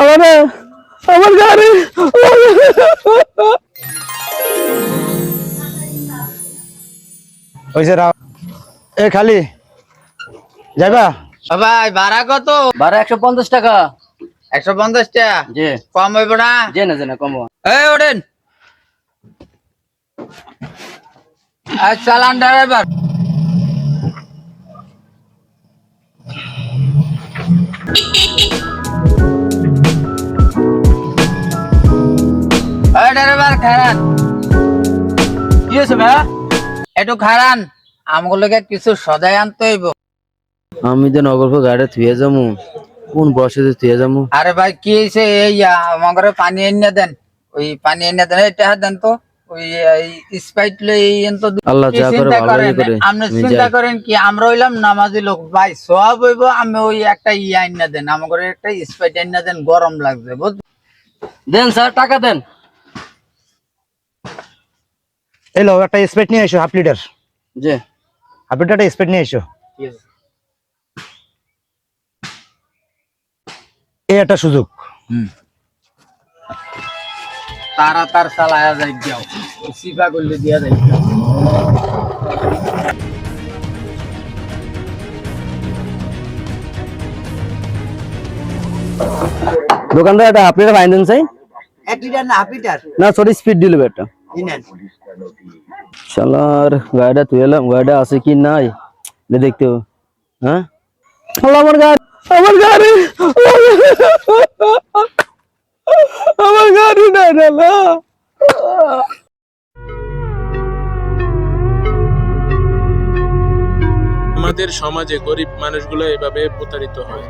আমার আমার গাড়ি। এ খালি। যাইবা? ভাই ভাড়া কত? বারো একশো পঞ্চাশ টাকা। একশো পঞ্চাশ টাকা জি। কম হইব না? জি না জি না কম এই ওঠেন। চালান ড্রাইভার এই ড্রাইভার খারান। কি হয়েছে ভাইয়া একটু খারান আমগুলোকে কিছু সদাই আনতে হইব। আমি তো নগর গাড়ি থুয়ে যাব কোন বসে থুয়ে যাব আরে ভাই কি হয়েছে? এই আমার পানি এনে দেন। ওই পানি এনে দেন এটা দেন তো। ওই স্পাইট আল্লাহ যা করে চিন্তা করে। আপনি চিন্তা করেন কি আমরা হইলাম নামাজি লোক। ভাই সব হইব আমি ওই একটা ইয়া এনে দেন। আমার একটা স্পাইট এনে দেন গরম লাগছে বুঝ দেন স্যার টাকা দেন। এলো একটা স্পেট নিয়ে এসো হাফ লিটার জি হাফ লিটার একটা স্পেট নিয়ে এসো। এই একটা সুযোগ। তারা তার চালায়া যাই যাও সিপা করলে দিয়া যাই দোকানদার একটা হাফ লিটার ফাইন দেন চাই এক লিটার না হাফ লিটার? না সরি স্পিড দিল শালার গাড়িটা তুই এলাম গাড়িটা আছে কি নাই? দেখতে হ্যাঁ? আমার গাড়ি আমার গাড়ি আমার গাড়ি। নাই না আমাদের সমাজে গরিব মানুষগুলো এভাবে প্রতারিত হয়।